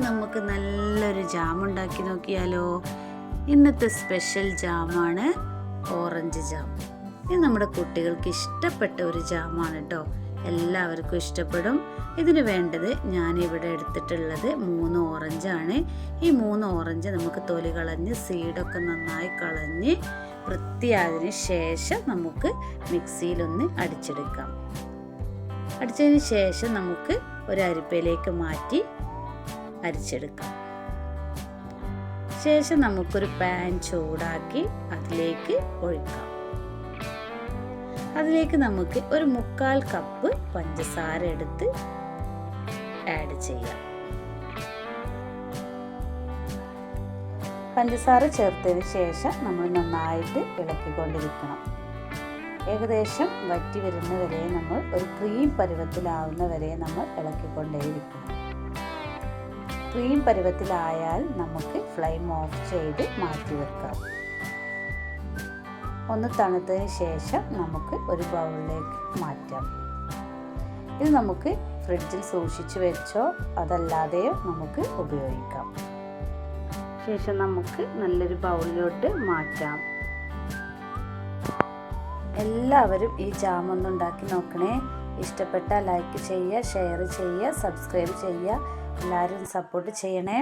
നമുക്ക് നല്ലൊരു ജാം ഉണ്ടാക്കി നോക്കിയാലോ? ഇന്നത്തെ സ്പെഷ്യൽ ജാമാണ് ഓറഞ്ച് ജാം. ഇത് നമ്മുടെ കുട്ടികൾക്ക് ഇഷ്ടപ്പെട്ട ഒരു ജാമാണ് കേട്ടോ എല്ലാവർക്കും ഇഷ്ടപ്പെടും. ഇതിന് വേണ്ടത് ഞാനിവിടെ എടുത്തിട്ടുള്ളത് മൂന്ന് ഓറഞ്ചാണ് ഈ മൂന്ന് ഓറഞ്ച് നമുക്ക് തൊലി കളഞ്ഞ് സീഡൊക്കെ നന്നായി കളഞ്ഞ് വൃത്തിയായതിന് ശേഷം നമുക്ക് മിക്സിയിലൊന്ന് അടിച്ചെടുക്കാം. അടിച്ചതിന് ശേഷം നമുക്ക് ഒരു അരിപ്പയിലേക്ക് മാറ്റി അരിച്ചെടുക്കാം. ശേഷം നമുക്കൊരു പാൻ ചൂടാക്കി അതിലേക്ക് ഒഴിക്കാം. അതിലേക്ക് നമുക്ക് ഒരു മുക്കാൽ കപ്പ് പഞ്ചസാര എടുത്ത് ആഡ് ചെയ്യാം. പഞ്ചസാര ചേർത്തതിന് ശേഷം നമ്മൾ നന്നായിട്ട് ഇളക്കിക്കൊണ്ടിരിക്കണം. ഏകദേശം വറ്റി വരുന്ന വരെ നമ്മൾ ഒരു ക്രീം പരുവത്തിലാവുന്ന വരെ നമ്മൾ ഇളക്കിക്കൊണ്ടേയിരിക്കണം. ക്രീം പരുവത്തിലായാൽ നമുക്ക് ഫ്ലെയിം ഓഫ് ചെയ്ത് മാറ്റി വെക്കാം ഒന്ന് തണുത്തതിന് ശേഷം നമുക്ക് ഒരു ബൗളിലേക്ക് മാറ്റാം. ഇത് നമുക്ക് ഫ്രിഡ്ജിൽ സൂക്ഷിച്ചു വെച്ചോ അതല്ലാതെയോ നമുക്ക് ഉപയോഗിക്കാം. ശേഷം നമുക്ക് നല്ലൊരു ബൗളിലോട്ട് മാറ്റാം. എല്ലാവരും ഈ ജാം ഒന്ന് ഉണ്ടാക്കി നോക്കണേ. ഇഷ്ടപ്പെട്ടാൽ ലൈക്ക് ചെയ്യുക ഷെയർ ചെയ്യുക സബ്സ്ക്രൈബ് ചെയ്യുക. എല്ലാവരും സപ്പോർട്ട് ചെയ്യണേ.